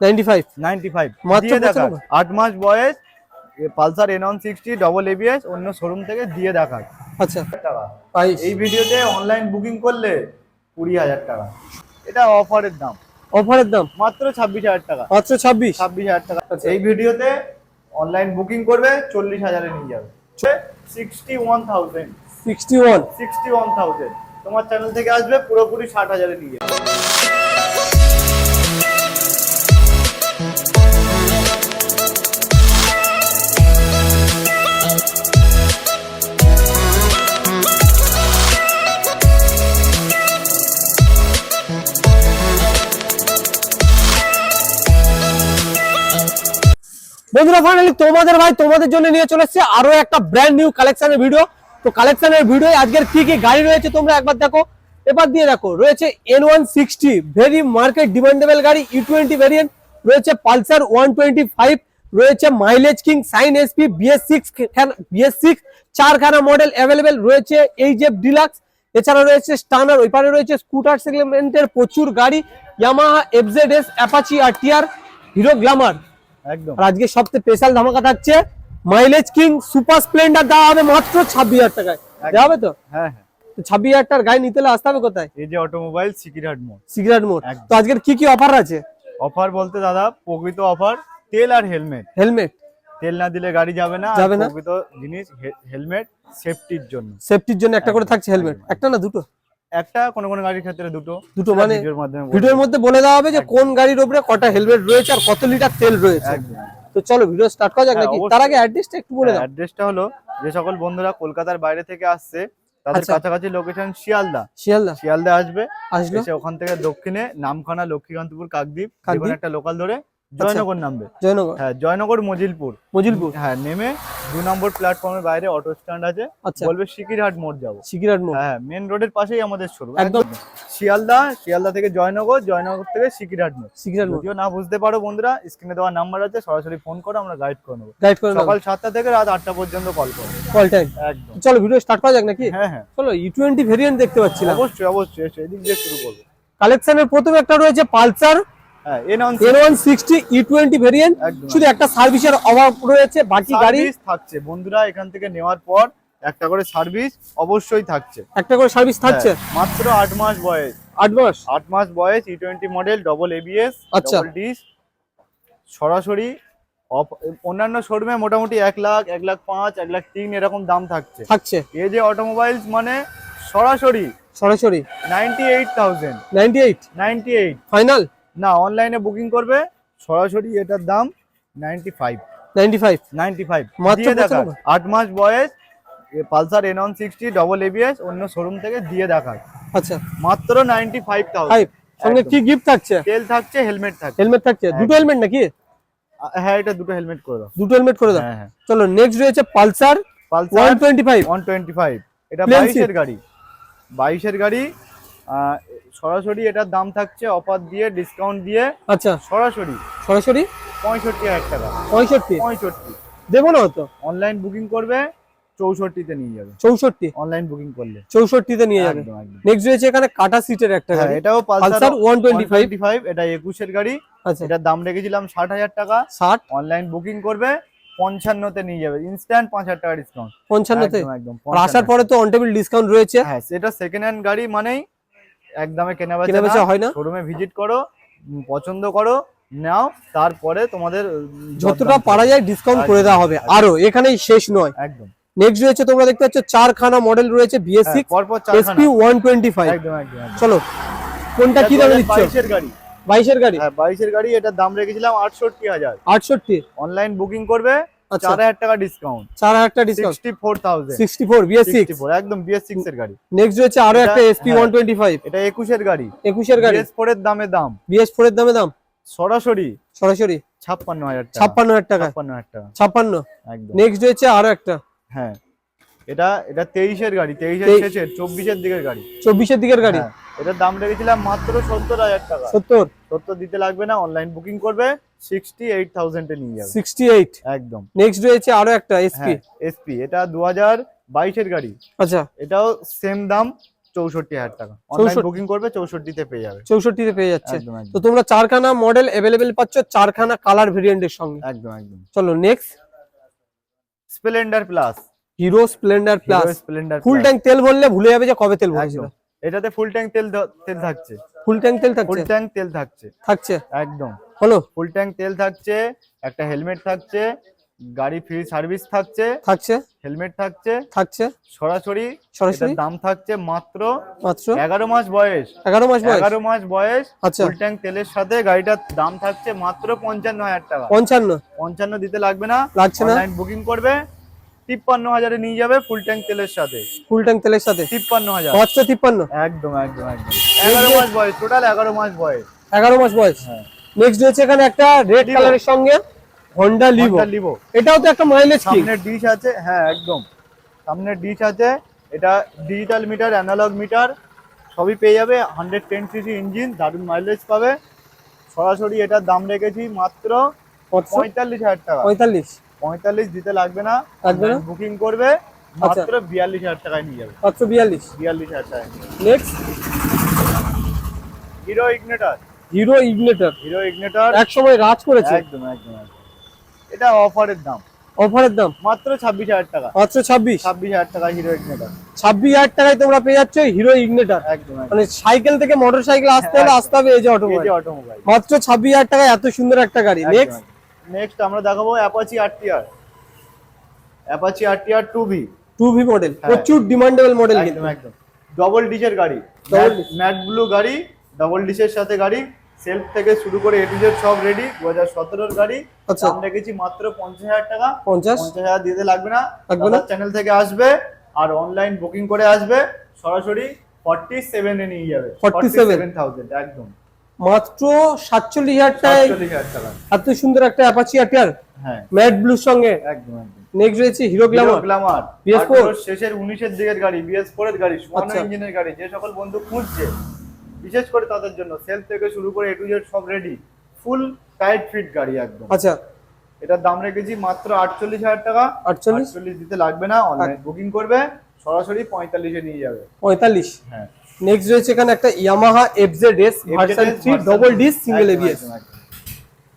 Ninety five ninety five মাত্র দিয়ে দেখা আট মাস বয়স Pulsar N one sixty double ABS অন্য শোরুম থেকে দিয়ে দেখায় আচ্ছা। বাইশ এই ভিডিওতে অনলাইন বুকিং করলে কুড়ি হাজার টাকা। এটা অফারের দাম। অফারের দাম? মাত্র ছাব্বিশ হাজার টাকা। মাত্র ছাব্বিশ? ছাব্বিশ হাজার টাকা। আচ্ছা। এই ভিডিওতে অনলাইন বুকিং করবে চল্লিশ হাজারে নিয়ে যাবে। Sixty one thousand sixty one sixty one thousand তোমার চ্যানেল থেকে আসবে পুরোপুরি ষাট হাজারে নিয়ে যাবে। বন্ধুরা ফাইনালি তোমাদের ভাই তোমাদের জন্য নিয়ে চলে এসেছে আরও একটা ব্র্যান্ড নিউ কালেকশনের ভিডিও তো কালেকশনের ভিডিও আজকের কি কি গাড়ি রয়েছে তোমরা একবার দেখো। এবার দিয়ে দেখো, রয়েছে N one sixty very market demandable গাড়ি ই টোয়েন্টি ভেরিয়েন্ট রয়েছে পালসার ওয়ান টোয়েন্টি ফাইভ রয়েছে mileage king Shine SP BS six BS six চারখানা মডেল অ্যাভেলেবেল রয়েছে এইচএফ ডিলাক্স এছাড়া রয়েছে স্টানার ওই পারে রয়েছে স্কুটার সেগমেন্টের প্রচুর গাড়ি Yamaha FZ S Apache R TR Hero Glamour একদম। আর আজকে সবচেয়ে স্পেশাল ধামাকা থাকছে মাইলেজ কিং সুপার স্প্লেন্ডার দেওয়া হবে মাত্র ছাব্বিশ হাজার টাকায়। দেওয়া হবে তো? হ্যাঁ হ্যাঁ। ছাব্বিশ হাজার টাকার গাড়ি নিতে হলে আসতে হবে কোথায়? এই যে অটোমোবাইল সিকিরহাট মোড় সিগারেট মোড় তো আজকের কি কি অফার আছে? অফার বলতে দাদা প্রকৃত অফার তেল আর হেলমেট হেলমেট তেল না দিলে গাড়ি যাবে না যাবে না। প্রকৃত জিনিস হেলমেট সেফটির জন্য। সেফটির জন্য একটা করে থাকছে হেলমেট একটা না দুটো? একটা কোনো কোনো গাড়ির ক্ষেত্রে দুটো দুটো মানে ভিডিওর মাধ্যমে ভিডিওর মধ্যে বলে দেওয়া হবে যে কোন গাড়ির উপরে কটা হেলমেট রয়েছে আর কত লিটার তেল রয়েছে। তো চলো ভিডিও স্টার্ট করা যাক হ্যাঁ, নাকি? তার আগে অ্যাড্রেসটা একটু বলে দাও। অ্যাড্রেসটা হলো যে সকল বন্ধুরা কলকাতার বাইরে থেকে আসছে তাদের আচ্ছা। কাছাকাছি লোকেশন শিয়ালদা। শিয়ালদা। শিয়ালদা আসবে। আসলো। এসে ওখান থেকে দক্ষিণে নামখানা লক্ষ্মীকান্তপুর কাকদ্বীপ একটা লোকাল ধরে জয়নগর নামবে। জয়নগর? হ্যাঁ জয়নগর মজিলপুর। মজিলপুর। হ্যাঁ নেমে দু নম্বর প্ল্যাটফর্মের বাইরে অটো স্ট্যান্ড আছে। আচ্ছা। বলবে সিকিরহাট মোড় যাব। সিকিরাট মোড়। হ্যাঁ মেন রোডের পাশেই আমাদের শোরুম একদম। একদম। শিয়ালদা শিয়ালদা থেকে জয়নগর জয়নগর থেকে সিকিরহাট মোড়। সিকিরাট মোড়। যদিও না বুঝতে পারো বন্ধুরা স্ক্রিনে দেওয়া নাম্বার আছে সরাসরি ফোন করো আমরা গাইড করে নেব। গাইড করে সকাল সাতটা থেকে রাত আটটা পর্যন্ত কল করো। কল টাইম একদম। চলো ভিডিও স্টার্ট করা যাক নাকি? হ্যাঁ হ্যাঁ। চলো ই টোয়েন্টি ভেরিয়েন্ট দেখতে পাচ্ছিলাম। অবশ্যই অবশ্যই এদিক দিয়ে শুরু করব। কালেকশনের প্রথমে একটা রয়েছে পালসার। হ্যাঁ ভেরিয়েন্ট একদম শুধু একটা সার্ভিসের অভাব রয়েছে বাকি গাড়ি থাকছে। বন্ধুরা এখান থেকে নেওয়ার পর একটা করে সার্ভিস অবশ্যই থাকছে। একটা করে সার্ভিস থাকছে? হ্যাঁ, মাত্র আট মাস বয়স। আট মাস? আট মাস বয়স E twenty model double ABS আচ্ছা। ডিস সরাসরি অন্যান্য শোরুমে মোটামুটি এক লাখ এক লাখ পাঁচ এক লাখ তিন এরকম দাম থাকছে। থাকছে। এই যে অটোমোবাইলস মানে সরাসরি সরাসরি? Ninety eight thousand ninety eight ninety eight final না অনলাইনে বুকিং করবে সরাসরি এটার দাম ninety five ninety five ninety five দেখা আট মাস বয়স Pulsar N one sixty double ABS অন্য শোরুম থেকে দিয়ে দেখায় আচ্ছা। মাত্র নাইনটি ফাইভ থাউজেন্ড সঙ্গে কি গিফট থাকছে? তেল থাকছে হেলমেট থাকছে। হেলমেট থাকছে। দুটো হেলমেট নাকি? হ্যাঁ এটা দুটো হেলমেট করে দাও। দুটো হেলমেট করে দাও। হ্যাঁ হ্যাঁ। চলো নেক্সট রয়েছে Pulsar Pulsar twenty five one twenty five এটা Plain বাইশের গাড়ি। বাইশের গাড়ি আহ, সরাসরি এটার দাম থাকছে অফার দিয়ে ডিসকাউন্ট দিয়ে আচ্ছা। সরাসরি। সরাসরি? পঁয়ষট্টি হাজার টাকা। পঁয়ষট্টি? পঁয়ষট্টি। দেবো না হতো অনলাইন বুকিং করবে চৌষট্টিতে নিয়ে যাবে। চৌষট্টি? অনলাইন বুকিং করলে। চৌষট্টিতে নিয়ে যাবে। নেক্সট রয়েছে এখানে কাটা সিটের একটা হ্যাঁ গাড়ি। এটাও পালসার ওয়ান টোয়েন্টি ফাইভ এটা একুশের গাড়ি। আচ্ছা। এটার দাম রেখেছিলাম ষাট হাজার টাকা। ষাট? অনলাইন বুকিং করবে পঞ্চান্নতে নিয়ে যাবে। ইনস্ট্যান্ট পাঁচ হাজার টাকা ডিসকাউন্ট পঞ্চান্নতে? একদম আসার পরে তো অন টেবিল ডিসকাউন্ট রয়েছে। হ্যাঁ সেটা সেকেন্ড হ্যান্ড গাড়ি মানেই একদমে কেনা বেচা হয় না? শোরুমে ভিজিট করো পছন্দ করো নাও তারপরে তোমাদের যতটা পারা যায় ডিসকাউন্ট করে দেওয়া হবে। আরও এখানেই শেষ নয়। একদম। নেক্সট রয়েছে তোমরা দেখতে পাচ্ছ চারখানা মডেল রয়েছে BS six SP one twenty five. চলো কোনটা কি দামে দিচ্ছ বাইশের গাড়ি। বাইশের গাড়ি? হ্যাঁ বাইশের গাড়ি এটার দাম রেখেছিলাম আটষট্টি হাজার। আটষট্টি। অনলাইন বুকিং করবে চার হাজার টাকা ডিসকাউন্ট চার হাজার টাকা discount sixty four thousand sixty four BS six একদম বিএস সিক্স এর গাড়ি। নেক্সট রয়েছে আরও একটা এসপি। ওয়ান টোয়েন্টি ফাইভ এটা একুশের গাড়ি। একুশের গাড়ি। বিএস ফোর এর দামে দাম। বিএস ফোর এর দামে দাম? সরাসরি। সরাসরি। ছাপ্পান্ন হাজার ছাপ্পান্ন হাজার টাকা। ছাপ্পান্ন হাজার টাকা। ছাপ্পান্ন। একদম। নেক্সট রয়েছে আরও একটা। হ্যাঁ। এটা এটা তেইশের গাড়ি। তেইশের শেষের চব্বিশের দিকের গাড়ি। চব্বিশের দিকের গাড়ি। হ্যাঁ, এটার দাম রেখেছিলাম মাত্র সত্তর হাজার টাকা। সত্তর। সত্তর দিতে লাগবে না অনলাইন বুকিং করবে। সিক্সটি এইট থাউজেন্ডে নিয়ে যাবে। সিক্সটি এইট একদম। নেক্সট রয়েছে আরও একটা এসপি হ্যাঁ এসপি এটা দু হাজার গাড়ি। আচ্ছা। এটাও সেম দাম চৌষট্টি হাজার টাকা। অনলাইন বুকিং করবে চৌষট্টিতে পেয়ে যাবে। চৌষট্টিতে পেয়ে যাচ্ছে। তো তোমরা চারখানা মডেল অ্যাভেলেবেল পাচ্ছ চারখানা কালার ভেরিয়েন্টের সঙ্গে। একদম একদম। চলো next Splendor plus Hero Splendor plus Splendor full tank তেল বললে ভুলে যাবে যে কবে তেল ভরেছিল এটাতে ফুল ট্যাঙ্ক তেল তেল থাকছে। ফুল ট্যাঙ্ক তেল ফুল ট্যাঙ্ক তেল থাকছে। থাকছে? একদম। হলো? ফুল ট্যাঙ্ক তেল থাকছে একটা হেলমেট থাকছে গাড়ি ফ্রি সার্ভিস থাকছে থাকছে? হেলমেট থাকছে থাকছে? সরাসরি সরাসরি? দাম থাকছে মাত্র মাত্র? এগারো মাস বয়স। এগারো মাস বয়স? এগারো মাস বয়স আচ্ছা। ফুল ট্যাঙ্ক তেলের সাথে গাড়িটার দাম থাকছে মাত্র পঞ্চান্ন হাজার টাকা। পঞ্চান্ন? পঞ্চান্ন দিতে লাগবে না লাগছে না? অনলাইন বুকিং করবে তিপ্পান্ন হাজারে নিয়ে যাবে ফুল ট্যাঙ্ক তেলের সাথে। ফুল ট্যাঙ্ক তেলের সাথে? তিপ্পান্ন হাজার। মাত্র তিপ্পান্ন? একদম একদম একদম। এগারো মাস বয়স টোটাল এগারো মাস বয়স। এগারো মাস বয়স? হ্যাঁ। নেক্সট রয়েছে এখানে একটা রেড। কালারের সঙ্গে হন্ডা লিভো Livo। এটাও তো একটা মাইলেজ কি সামনের ডিশ আছে হ্যাঁ একদম। সামনের ডিশ আছে এটা ডিজিটাল মিটার অ্যানালগ মিটার সবই পেয়ে যাবে হান্ড্রেড টেন সিসি ইঞ্জিন দারুণ মাইলেজ পাবে। সরাসরি এটার দাম রেখেছি মাত্র পঁয়তাল্লিশ হাজার টাকা। পঁয়তাল্লিশ। পঁয়তাল্লিশ দিতে লাগবে না লাগবে না? বুকিং করবে মাত্র বিয়াল্লিশ হাজার টাকায় নিয়ে যাবে। মাত্র বিয়াল্লিশ। বিয়াল্লিশ হাজার টাকায়। Next Hero Ignitor. Hero Ignitor. Hero Ignitor. এক সময় রাজ করেছে। একদম একদম এটা অফারের দাম। অফারের দাম? মাত্র ছাব্বিশ হাজার টাকা। মাত্র ছাব্বিশ? ছাব্বিশ হাজার টাকা হিরো ইগনেটার। ছাব্বিশ হাজার টাকায় তোমরা পেয়ে যাচ্ছ হিরো ইগনেটর। একদম মানে সাইকেল থেকে মোটর সাইকেল আসতে হলে আসতে হবে এই যে এই অটোমোবাইল অটোমোবাইল মাত্র ছাব্বিশ হাজার টাকায় এত সুন্দর একটা গাড়ি। নেক্সট নেক্সট আমরা দেখাবো Apache RTR Apache RTR two V two V model হ্যাঁ। প্রচুর ডিমান্ডেবল মডেল একদম কিন্তু। একদম। ডবল ডিশের গাড়ি। ম্যাট ব্লু গাড়ি ডবল ডিশের সাথে গাড়ি। সেলফ থেকে শুরু করে এ টু জেড সব রেডি দু হাজার সতেরোর গাড়ি। আচ্ছা। দাম রেখেছি মাত্র পঞ্চাশ হাজার টাকা। পঞ্চাশ? পঞ্চাশ হাজার দিতে লাগবে না? চ্যানেল থেকে আসবে আর অনলাইন বুকিং করে আসবে। সরাসরি ফর্টি সেভেনে নিয়ে যাবে। 47 থাউজেন্ড একদম। মাত্র সাতচল্লিশ হাজার টাকায় এত সুন্দর একটা অ্যাপাচি আটিয়ার হ্যাঁ। ম্যাট ব্লুর সঙ্গে? একদম নেক্সট রয়েছে হিরো গ্ল্যামার গ্লামার BS4 আঠেরোর শেষের উনিশের দিকের গাড়ি বিএস ফোর এর গাড়ি সোয়ানো আচ্ছা। ইঞ্জিনের গাড়ি। যে সকল বন্ধু খুঁজছে বিশেষ করে তাদের জন্য। সেলফ থেকে শুরু করে এ টু জেড সব রেডি ফুল টাইট ফিট গাড়ি একদম। আচ্ছা। এটার দাম রেখেছি মাত্র আটচল্লিশ হাজার টাকা। আটচল্লিশ? দিতে লাগবে না অনলাইন বুকিং করবে সরাসরি পঁয়তাল্লিশে নিয়ে যাবে। পঁয়তাল্লিশ? হ্যাঁ। নেক্সট রয়েছে এখানে একটা Yamaha FZ S version three double disc single ABS.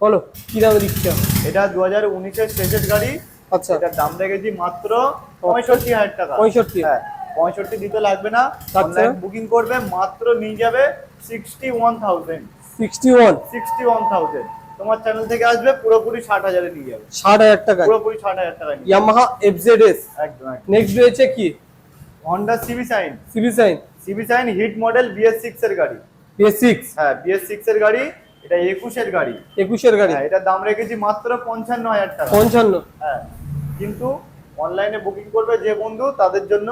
বলো কি দামে দিচ্ছ? এটা দু হাজার উনিশের শেষের গাড়ি। আচ্ছা। এটার দাম রেখেছি মাত্র পঁয়ষট্টি হাজার টাকা। পঁয়ষট্টি। হ্যাঁ। পঁয়ষট্টি দিতে লাগবে না। আচ্ছা। অনলাইন বুকিং করবে মাত্র নিয়ে যাবে sixty one thousand sixty one sixty one thousand তোমার চ্যানেল থেকে আসবে পুরোপুরি ষাট হাজারে নিয়ে যাবে। ষাট হাজার টাকা পুরোপুরি ষাট হাজার টাকা ইয়ামাহা এফজেড এস। একদম নেক্সট রয়েছে কি? Honda CB Shine CB Shine CB Shine hit model BS six এর গাড়ি। বিএস সিক্স হ্যাঁ বিএস সিক্স এর গাড়ি এটা একুশের গাড়ি। একুশের গাড়ি। হ্যাঁ এটার দাম রেখেছি মাত্র পঞ্চান্ন হাজার টাকা। পঞ্চান্ন। হ্যাঁ কিন্তু অনলাইনে বুকিং করবে যে বন্ধু তাদের জন্য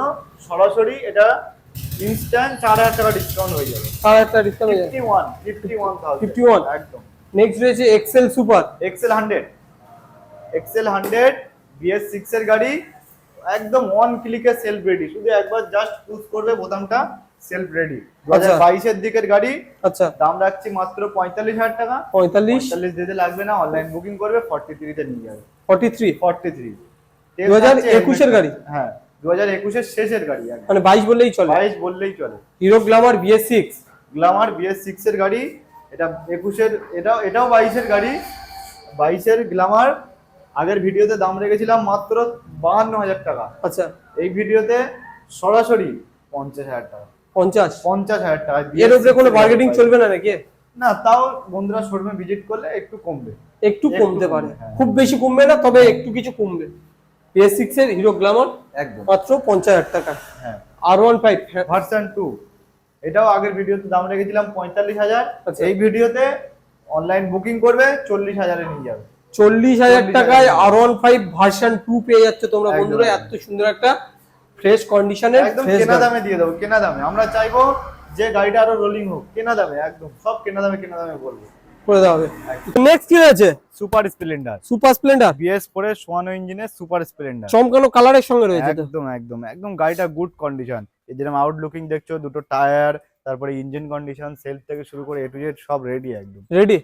সরাসরি এটা ইনস্ট্যান্ট চার হাজার টাকা ডিসকাউন্ট হয়ে যাবে। ষাট হাজার টাকা ডিসকাউন্ট হয়ে যাবে। Fifty one fifty one thousand 51 একদম। নেক্সট রয়েছে XL super XL hundred XL hundred BS six এর গাড়ি একদম ওয়ান ক্লিকে সেলফ রেডি শুধু একবার জাস্ট পুশ করবে বোতামটা সেলফ রেডি দু হাজার বাইশের দিকের গাড়ি। আচ্ছা। দাম রাখছি মাত্র পঁয়তাল্লিশ হাজার টাকা। পঁয়তাল্লিশ। পঁয়তাল্লিশ দিতে লাগবে না। অনলাইন বুকিং করবে ফর্টি থ্রিতে নিয়ে যাবে। ফর্টি থ্রি ফর্টি থ্রি 2021 এর গাড়ি? হ্যাঁ দু হাজার একুশের শেষের গাড়ি মানে বাইশ বললেই চলে। বাইশ বললেই চলে। Hero Glamour BS six. Glamour BS six এর গাড়ি এটা একুশের এটাও এটাও বাইশের গাড়ি। বাইশের গ্লামার আগের ভিডিওতে দাম রেখেছিলাম মাত্র বাহান্ন হাজার টাকা। আচ্ছা। এই ভিডিওতে সরাসরি পঞ্চাশ হাজার টাকা। পঞ্চাশ? পঞ্চাশ হাজার টাকা এর উপরে কোনো চলবে না নাকি? না তাও বন্ধুরা শোরুমে ভিজিট করলে একটু কমবে। একটু একটু কমতে পারে হ্যাঁ। খুব বেশি কমবে না তবে একটু কিছু কমবে। সিক্স এর হিরো গ্লামার একদম। মাত্র পঞ্চাশ হাজার টাকা। হ্যাঁ। R one five version two এটাও আগের ভিডিওতে দাম রেখেছিলাম পঁয়তাল্লিশ হাজার। আচ্ছা। এই ভিডিওতে অনলাইন বুকিং করবে চল্লিশ হাজারে নিয়ে যাবে। চল্লিশ হাজার 40,000 টাকায় R one five version two পেয়ে যাচ্ছে তোমরা বন্ধুরা। এত সুন্দর একটা ফ্রেশ কন্ডিশনের একদম কেনা দামে দিয়ে দেবো কেনা দামে। আমরা চাইব যে গাড়িটা আরও রোলিং হোক কেনা দামে একদম। সব কেনা দামে কেনা দামে বলব। করে দেওয়া হবে। নেক্সট কি রয়েছে Super Splendor Super Splendor BS ফোরের সোয়ানো ইঞ্জিনের সুপার স্প্লেন্ডার চমকানো কালারের সঙ্গে রয়েছে একদম একদম একদম গাড়িটা গুড কন্ডিশন এই যেরকম আউটলুকিং দেখছ দুটো টায়ার তারপরে ইঞ্জিন কন্ডিশন সেলফ থেকে শুরু করে এ টু জেড সব রেডি একদম। রেডি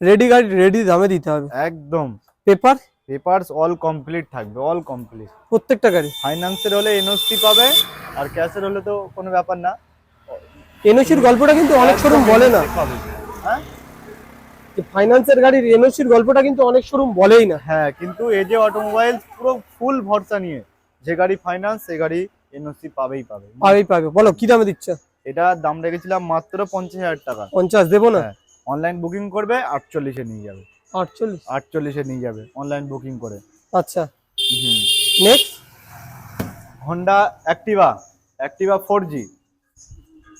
রেডি গাড়ি রেডি দামে দিতে হবে। একদম। পেপার পেপারস অল কমপ্লিট থাকবে অল কমপ্লিট প্রত্যেকটা গাড়ি? ফাইন্যান্সের হলে এনওসি পাবে আর ক্যাশের হলে তো কোনো ব্যাপার না। এনওসির গল্পটা কিন্তু অনেক শোরুম বলে না। হ্যাঁ? ফাইন্যান্সের গাড়ির এনওসির গল্পটা কিন্তু অনেক শোরুম বলেই না। হ্যাঁ কিন্তু এই যে অটোমোবাইল পুরো ফুল ভরসা নিয়ে যে গাড়ি ফাইন্যান্স সে গাড়ি এনওসি পাবেই পাবে। পাবেই পাবে। বলো কি দামে দিচ্ছে? এটা দাম রেখেছিলাম মাত্র পঞ্চাশ হাজার টাকা। পঞ্চাশ দেবো না? হ্যাঁ অনলাইন বুকিং করবে আটচল্লিশে নিয়ে যাবে। আটচল্লিশ? আটচল্লিশে নিয়ে যাবে অনলাইন বুকিং করে। আচ্ছা। হুম। Next Honda Activa Activa four G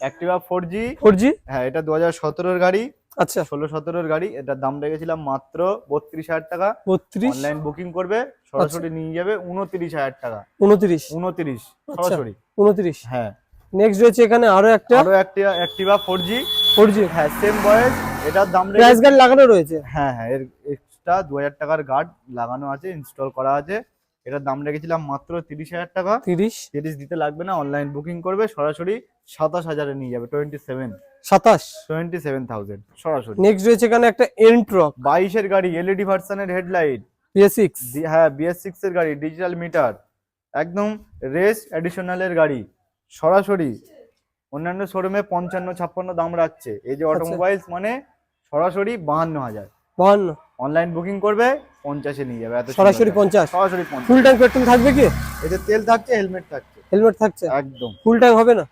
Activa four G four G হ্যাঁ এটা দু হাজার সতেরোর গাড়ি। আচ্ছা। ষোলো সতেরোর গাড়ি এটার দাম রেখেছিলাম মাত্র বত্রিশ হাজার টাকা। বত্রিশ? অনলাইন বুকিং করবে সরাসরি নিয়ে যাবে উনত্রিশ হাজার টাকা। উনত্রিশ? উনত্রিশ আচ্ছা। সরাসরি। উনত্রিশ? হ্যাঁ। নেক্সট রয়েছে এখানে আরও একটা। আরও Activa Activa four G four G হ্যাঁ সেম বয়স এটার দাম প্রাইস গার্ড লাগানো রয়েছে। হ্যাঁ হ্যাঁ এর এক্সট্রা দু হাজার টাকার গার্ড লাগানো আছে ইনস্টল করা আছে। এটার দাম রেখেছিলাম মাত্র তিরিশ হাজার টাকা। তিরিশ? তিরিশ দিতে লাগবে না অনলাইন বুকিং করবে সরাসরি সাতাশ হাজারে নিয়ে যাবে টোয়েন্টি সেভেন সাতাশ? টোয়েন্টি সেভেন থাউজেন্ড সরাসরি। নেক্সট রয়েছে এখানে একটা এন্ট্রক বাইশের গাড়ি এলইডি ভার্সনের হেডলাইট পিএস সিক্স হ্যাঁ বিএস সিক্স এর গাড়ি ডিজিটাল মিটার একদম রেস এডিশনালের গাড়ি। সরাসরি অন্যান্য শোরুমে পঞ্চান্ন ছাপ্পান্ন দাম রাখছে। এই যে অটোমোবাইলস মানে সরাসরি বাহান্ন হাজার। বাহান্ন। অনলাইন বুকিং করবে পঞ্চাশে নিয়ে যাবে এত সরাসরি পঞ্চাশ? সরাসরি পঞ্চাশ। ফুল ট্যাঙ্ক পেট্রোল থাকবে কি? এতে তেল থাকছে হেলমেট থাকছে। হেলমেট থাকছে? একদম। ফুল ট্যাঙ্ক হবে না?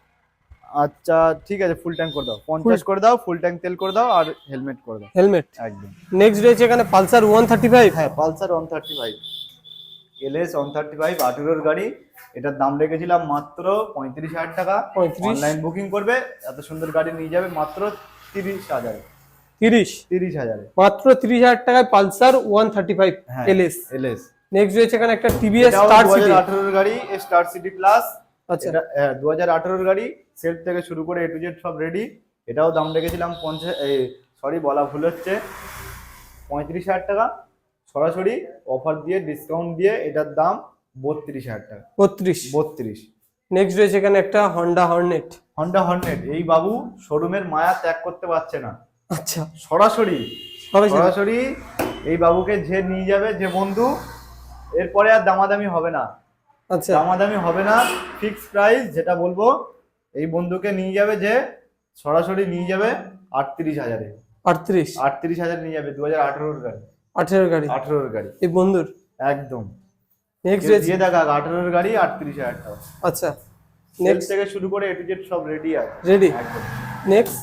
আচ্ছা ঠিক আছে ফুল ট্যাঙ্ক করে দাও। পঞ্চাশ করে দাও ফুল ট্যাঙ্ক তেল করে দাও আর হেলমেট করে দাও। হেলমেট একদম। নেক্সট রয়েছে এখানে পালসার ওয়ান থার্টি ফাইভ হ্যাঁ Pulsar one thirty five LS one thirty five আঠেরোর গাড়ি। এটার দাম রেখেছিলাম মাত্র পঁয়ত্রিশ হাজার টাকা। অনলাইন বুকিং করবে এত সুন্দর গাড়ি নিয়ে যাবে মাত্র তিরিশ হাজারে। তিরিশ। তিরিশ হাজারে। মাত্র তিরিশ হাজার টাকায় পালসার ওয়ান থার্টি ফাইভ হ্যাঁ এলএস। এলএস। নেক্সট রয়েছে এখানে একটা টিভিএস স্টার সিটি আঠেরোর গাড়ি স্টার সিটি প্লাস আচ্ছা। হ্যাঁ দু হাজার আঠেরোর গাড়ি সেলফ থেকে শুরু করে এ টু জেড সব রেডি এটাও দাম রেখেছিলাম পঞ্চাশ সরি বলা ভুল হচ্ছে। পঁয়ত্রিশ হাজার টাকা সরাসরি অফার দিয়ে ডিসকাউন্ট দিয়ে এটার দাম বত্রিশ হাজার টাকা। বত্রিশ। বত্রিশ। নেক্সট রয়েছে এখানে একটা হন্ডা হর্নেট হন্ডা হর্নেট এই বাবু শোরুমের মায়া ত্যাগ করতে পারছে না। আচ্ছা। সরাসরি। সরাসরি এই বাবুকে যে নিয়ে যাবে যে বন্ধু এরপরে আর দামাদামি হবে না। আচ্ছা। দামাদামি হবে না ফিক্স প্রাইস যেটা বলব এই বন্ধুকে নিয়ে যাবে যে সরাসরি নিয়ে যাবে আটত্রিশ হাজারে। আটত্রিশ? আটত্রিশ হাজার নিয়ে যাবে দু হাজার আঠেরোর গাড়ি। আঠেরো গাড়ি? আঠেরোর গাড়ি। এই বন্ধুর? একদম। নেক্সট দিয়ে দেখা আঠেরোর গাড়ি আটত্রিশ হাজার টাকা। আচ্ছা। নেক্সট থেকে শুরু করে এ টু জেড সব রেডি আছে। রেডি একদম। নেক্সট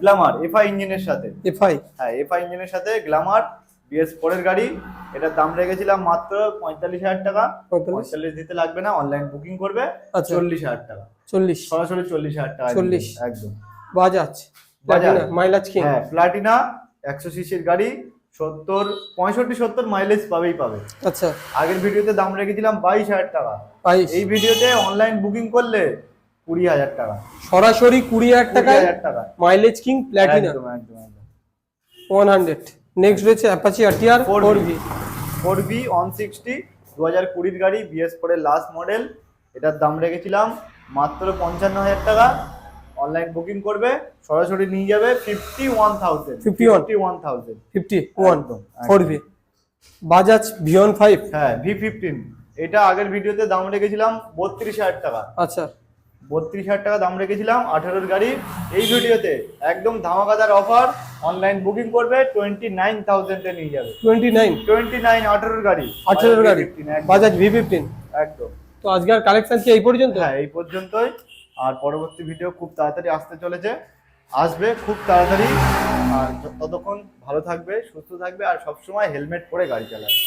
গ্লামার এফআই ইঞ্জিনের সাথে। এফআই হ্যাঁ এফআই ইঞ্জিনের সাথে গ্লামার বিএস ফোরের গাড়ি। এটার দাম রেখেছিলাম মাত্র পঁয়তাল্লিশ হাজার টাকা। পঁয়তাল্লিশ? পঁয়তাল্লিশ দিতে লাগবে না অনলাইন বুকিং করবে। আচ্ছা। চল্লিশ হাজার টাকা। চল্লিশ? সরাসরি চল্লিশ হাজার টাকা চল্লিশ। একদম। বাজাজ? বাজাজ। Mileage king? হ্যাঁ প্লাটিনা একশো সিসির গাড়ি সত্তর পঁয়ষট্টি সত্তর মাইলেজ পাবেই পাবে। আচ্ছা। আগের ভিডিওতে দাম রেখেছিলাম বাইশ হাজার টাকা। এই ভিডিওতে অনলাইন বুকিং করলে কুড়ি হাজার টাকা। সরাসরি কুড়ি হাজার টাকায় টাকা। Mileage king Platina one hundred next রয়েছে Apache 4V four V four B one sixty দু হাজার কুড়ির গাড়ি বিএস ফোরের লাস্ট মডেল এটার দাম রেখেছিলাম মাত্র পঞ্চান্ন হাজার টাকা। অনলাইন বুকিং করবে সরাসরি নিয়ে যাবে fifty one thousand 51 fifty one thousand fifty one. Four V Bajaj ভিয়ন five হ্যাঁ ভি ফিফটিন এটা আগের ভিডিওতে দাম রেখেছিলাম বত্রিশ হাজার টাকা। আচ্ছা। বত্রিশ হাজার টাকা দাম রেখেছিলাম আঠারোর গাড়ি। এই ভিডিওতে একদম ধামাকাদার অফার অনলাইন বুকিং করবে টোয়েন্টি নাইন থাউজেন্ডে নিয়ে যাবে। টোয়েন্টি নাইন টোয়েন্টি নাইন আঠারোর গাড়ি? আঠেরোর গাড়ি V15, একদম, বাজাজ ভি ফিফটিন একদম। তো আজকের কালেকশন কি এই পর্যন্ত? হ্যাঁ এই পর্যন্তই। আর পরবর্তী ভিডিও খুব তাড়াতাড়ি আসতে চলেছে। আসবে খুব তাড়াতাড়ি। আর ততক্ষণ ভালো থাকবে সুস্থ থাকবে আর সবসময় হেলমেট পরে গাড়ি চালাবে।